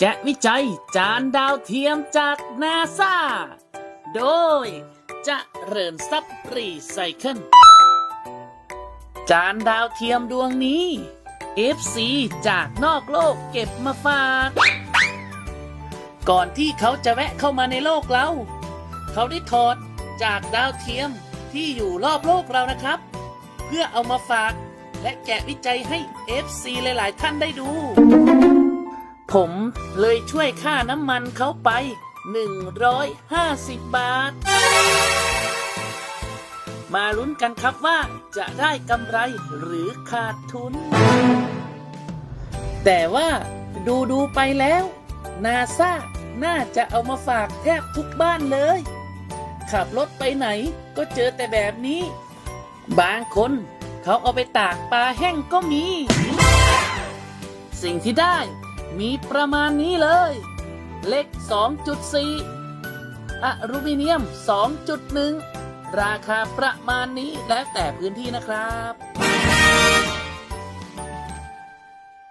แกะวิจัยจานดาวเทียมจากนาซาโดยเจะเริญทรัพย์รีไซเคิล จานดาวเทียมดวงนี้ FC จากนอกโลกเก็บมาฝาก ก่อนที่เขาจะแวะเข้ามาในโลกเรา เขาได้ถอดจากดาวเทียมที่อยู่รอบโลกเรานะครับ เพื่อเอามาฝากและแกะวิจัยให้ FC หลาย ๆ ท่านได้ดู ผมเลยช่วยค่าน้ำมันเขาไป 150 บาท มาลุ้นกันครับว่าจะได้กำไรหรือขาดทุน แต่ว่าดูดูไปแล้วนาซาน่าจะเอามาฝากแทบทุกบ้านเลย ขับรถไปไหนก็เจอแต่แบบนี้ บางคนเขาเอาไปตากปลาแห้งก็มี สิ่งที่ได้ มีประมาณนี้เลย เหล็ก 2.4 อลูมิเนียม 2.1 ราคาประมาณนี้แล้วแต่พื้นที่นะครับ